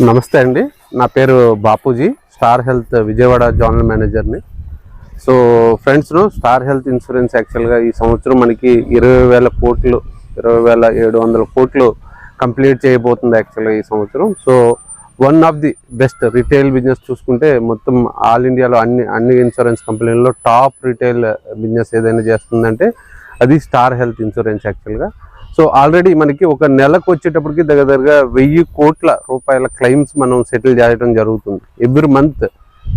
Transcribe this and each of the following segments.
నమస్తే అండి. నా పేరు Bapuji. Star health Vijayawada zonal మేనేజర్ని. So friends star health insurance యాక్చువల్గా ఈ సంవత్సరం మనకి ఇరవై వేల కోట్లు ఇరవై వేల ఏడు వందల కోట్లు కంప్లీట్ చేయబోతుంది యాక్చువల్గా ఈ సంవత్సరం. So one of the best retail business చూసుకుంటే మొత్తం ఆల్ ఇండియాలో అన్ని అన్ని ఇన్సూరెన్స్ కంపెనీల్లో టాప్ రిటైల్ బిజినెస్ ఏదైనా చేస్తుందంటే అది స్టార్ హెల్త్ ఇన్సూరెన్స్ యాక్చువల్గా సో ఆల్రెడీ మనకి ఒక నెలకు వచ్చేటప్పటికి దగ్గర దగ్గరగా వెయ్యి కోట్ల రూపాయల క్లెయిమ్స్ మనం సెటిల్ చేయడం జరుగుతుంది. ఎవ్రీ మంత్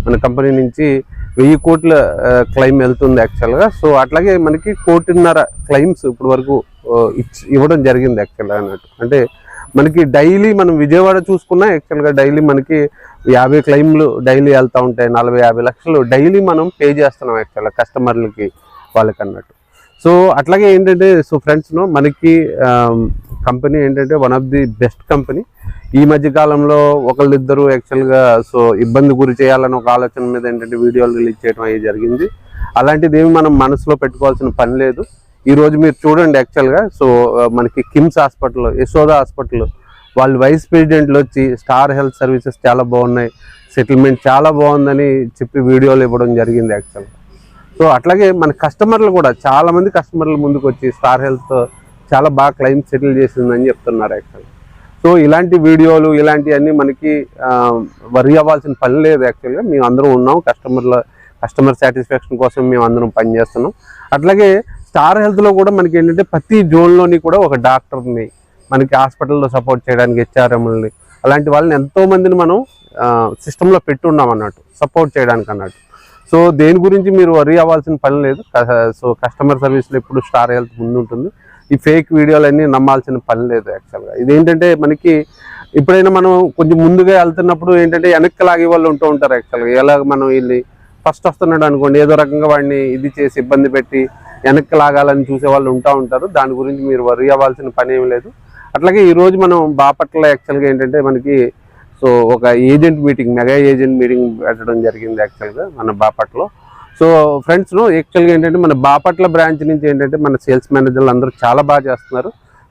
మన కంపెనీ నుంచి వెయ్యి కోట్ల క్లెయిమ్ వెళ్తుంది యాక్చువల్గా సో అట్లాగే మనకి కోటిన్నర క్లెయిమ్స్ ఇప్పటి వరకు ఇచ్చి ఇవ్వడం జరిగింది యాక్చువల్గా అన్నట్టు. అంటే మనకి డైలీ మనం విజయవాడ చూసుకున్నా యాక్చువల్గా డైలీ మనకి యాభై క్లెయిమ్లు డైలీ వెళ్తూ ఉంటాయి. నలభై యాభై లక్షలు డైలీ మనం పే చేస్తున్నాం యాక్చువల్గా కస్టమర్లకి వాళ్ళకి అన్నట్టు సో అట్లాగే ఏంటంటే సో ఫ్రెండ్స్ను మనకి కంపెనీ ఏంటంటే one of the best company ఈ మధ్య కాలంలో ఒకళ్ళిద్దరు యాక్చువల్గా సో ఇబ్బంది గురి చేయాలని ఒక ఆలోచన మీద ఏంటంటే వీడియోలు రిలీజ్ చేయడం అయ్యి జరిగింది. అలాంటిది ఏమి మనం మనసులో పెట్టుకోవాల్సిన పని లేదు. ఈరోజు మీరు చూడండి యాక్చువల్గా సో మనకి కిమ్స్ హాస్పిటల్ యశోద హాస్పిటల్. వాళ్ళు వైస్ ప్రెసిడెంట్లు వచ్చి స్టార్ హెల్త్ సర్వీసెస్ చాలా బాగున్నాయి. సెటిల్మెంట్ చాలా బాగుందని చెప్పి వీడియోలు ఇవ్వడం జరిగింది యాక్చువల్గా సో అట్లాగే మన కస్టమర్లు కూడా చాలా మంది కస్టమర్లు ముందుకు వచ్చి స్టార్ హెల్త్ చాలా బాగా క్లైమ్ సెటిల్ చేసిందని చెప్తున్నారు యాక్చువల్గా సో ఇలాంటి వీడియోలు ఇలాంటివన్నీ మనకి వరి అవ్వాల్సిన పని లేదు యాక్చువల్గా. మేము అందరం ఉన్నాం. కస్టమర్ల కస్టమర్ సాటిస్ఫాక్షన్ కోసం మేము అందరం పనిచేస్తున్నాం అట్లాగే స్టార్ హెల్త్లో కూడా మనకి ఏంటంటే ప్రతి జోన్లోని కూడా ఒక డాక్టర్ని మనకి హాస్పిటల్లో సపోర్ట్ చేయడానికి హెచ్ఆర్ఎంఎల్ని అలాంటి వాళ్ళని ఎంతోమందిని మనం సిస్టంలో పెట్టున్నాం అన్నట్టు సపోర్ట్ చేయడానికి అన్నట్టు సో దేని గురించి మీరు వరీ అవ్వాల్సిన పని లేదు. సో కస్టమర్ సర్వీస్లో ఎప్పుడు స్టార్ హెల్త్ ముందు ఉంటుంది ఈ ఫేక్ వీడియోలన్నీ నమ్మాల్సిన పని లేదు యాక్చువల్గా ఇదేంటంటే మనకి ఎప్పుడైనా మనం కొంచెం ముందుగా వెళ్తున్నప్పుడు ఏంటంటే వెనక్కి లాగే వాళ్ళు ఉంటూ ఉంటారు యాక్చువల్గా ఎలాగ మనం వెళ్ళి ఫస్ట్ వస్తున్నాడు అనుకోండి ఏదో రకంగా వాడిని ఇది చేసి ఇబ్బంది పెట్టి వెనక్కి లాగాలని చూసే వాళ్ళు ఉంటా ఉంటారు. దాని గురించి మీరు వరి అవ్వాల్సిన పని ఏమి లేదు. అట్లాగే ఈరోజు మనం బాపట్ల యాక్చువల్గా ఏంటంటే మనకి సో ఒక agent meeting mega agent meeting పెట్టడం జరిగింది యాక్చువల్గా మన బాపట్లో సో ఫ్రెండ్స్ యాక్చువల్గా ఏంటంటే మన బాపట్ల బ్రాంచ్ నుంచి ఏంటంటే మన సేల్స్ మేనేజర్లు అందరూ చాలా బాగా చేస్తున్నారు.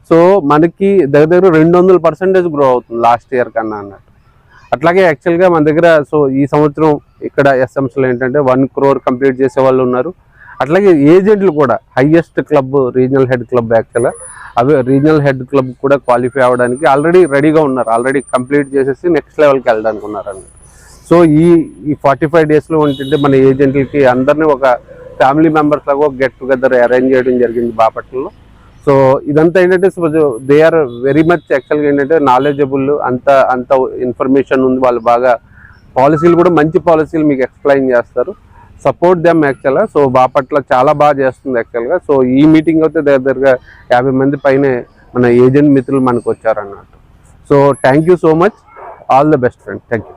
సో మనకి దగ్గర దగ్గర రెండు వందల పర్సెంటేజ్ గ్రో అవుతుంది లాస్ట్ ఇయర్ కన్నా అన్నట్టు. అట్లాగే యాక్చువల్గా మన దగ్గర సో ఈ సంవత్సరం ఇక్కడ ఎస్ఎంస్లో ఏంటంటే వన్ క్రోర్ కంప్లీట్ చేసే వాళ్ళు ఉన్నారు. అట్లాగే ఏజెంట్లు కూడా highest club regional head club యాక్చువల్గా అవి రీజనల్ హెడ్ క్లబ్ కూడా క్వాలిఫై అవ్వడానికి ఆల్రెడీ రెడీగా ఉన్నారు. ఆల్రెడీ కంప్లీట్ చేసేసి నెక్స్ట్ లెవెల్కి వెళ్ళడానికి ఉన్నారండి. సో ఈ ఈ ఫార్టీ ఫైవ్ డేస్లో ఏంటంటే మన ఏజెంట్లకి అందరినీ ఒక ఫ్యామిలీ మెంబర్స్ లాగా గెట్ టుగెదర్ అరేంజ్ చేయడం జరిగింది బాపట్లలో. సో ఇదంతా ఏంటంటే దే ఆర్ వెరీ మచ్ యాక్చువల్గా ఏంటంటే నాలెడ్జబుల్ అంత అంత ఇన్ఫర్మేషన్ ఉంది వాళ్ళు బాగా పాలసీలు కూడా మంచి పాలసీలు మీకు ఎక్స్ప్లెయిన్ చేస్తారు. సపోర్ట్ దెమ్ యాక్చువల్గా సో బాపట్ల చాలా బాగా చేస్తుంది యాక్చువల్గా సో ఈ మీటింగ్ అయితే దగ్గర దగ్గరగా యాభై మంది పైనే మన ఏజెంట్ మిత్రులు మనకు వచ్చారన్నట్టు so thank you so much all the best friend thank you